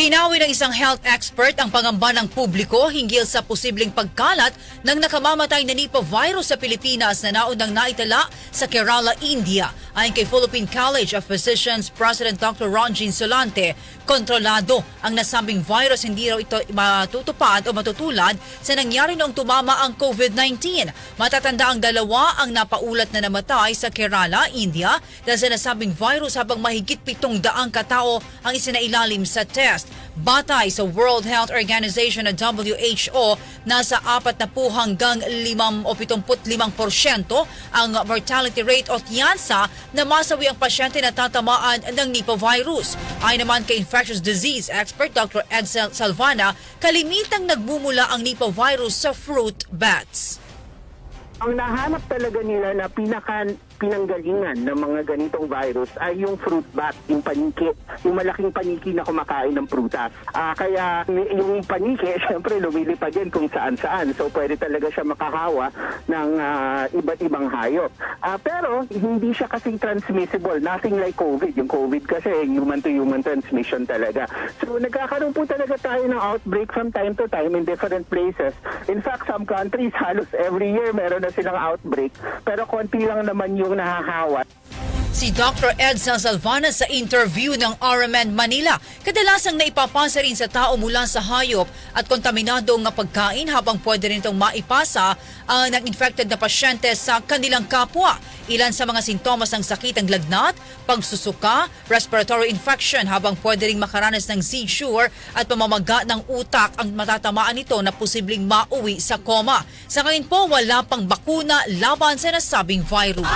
Pinawi ng isang health expert ang pangamba ng publiko hinggil sa posibleng pagkalat ng nakamamatay na Nipah virus sa Pilipinas na naunang naitala sa Kerala, India. Ayon kay Philippine College of Physicians President Dr. Ronjin Solante, kontrolado ang nasabing virus hindi raw ito matutupad o matutulad sa nangyari noong tumama ang COVID-19. Matatanda ang dalawa ang napaulat na namatay sa Kerala, India dahil sa nasabing virus habang mahigit pitong daang katao ang isinailalim sa test. Batay sa World Health Organization na WHO, nasa 40 hanggang 5 o 75% ang mortality rate o tiyansa na masawi ang pasyente na tatamaan ng Nipah virus. Ayon naman kay infectious disease expert Dr. Ed Sal- Salvana, kalimitang nagmumula ang Nipah virus sa fruit bats. Ang nahanap talaga nila na pinaka pinanggalingan ng mga ganitong virus ay yung fruit bat, yung paniki, yung malaking paniki na kumakain ng prutas. Ah, kaya yung paniki, syempre lumilipad yan kung saan-saan. So pwede talaga siya makahawa ng ah, iba't ibang hayop. Ah, pero hindi siya kasing transmissible. Nothing like COVID. Yung COVID kasi human-to-human transmission talaga. So nagkakaroon po talaga tayo ng outbreak from time to time in different places. In fact, some countries halos every year meron na silang outbreak. Pero konti lang naman yung nahahawa. Si Dr. Edson Salvana sa interview ng RMN Manila. Kadalasang naipapasa rin sa tao mula sa hayop at kontaminado ng pagkain habang pwede rin itong maipasa ang ng infected na pasyente sa kanilang kapwa. Ilan sa mga sintomas ng sakit ang lagnat, pagsusuka, respiratory infection habang pwede rin makaranas ng seizure at pamamaga ng utak ang matatamaan nito na posibleng mauwi sa koma. Sa ngayon po, wala pang bakuna laban sa nasabing virus.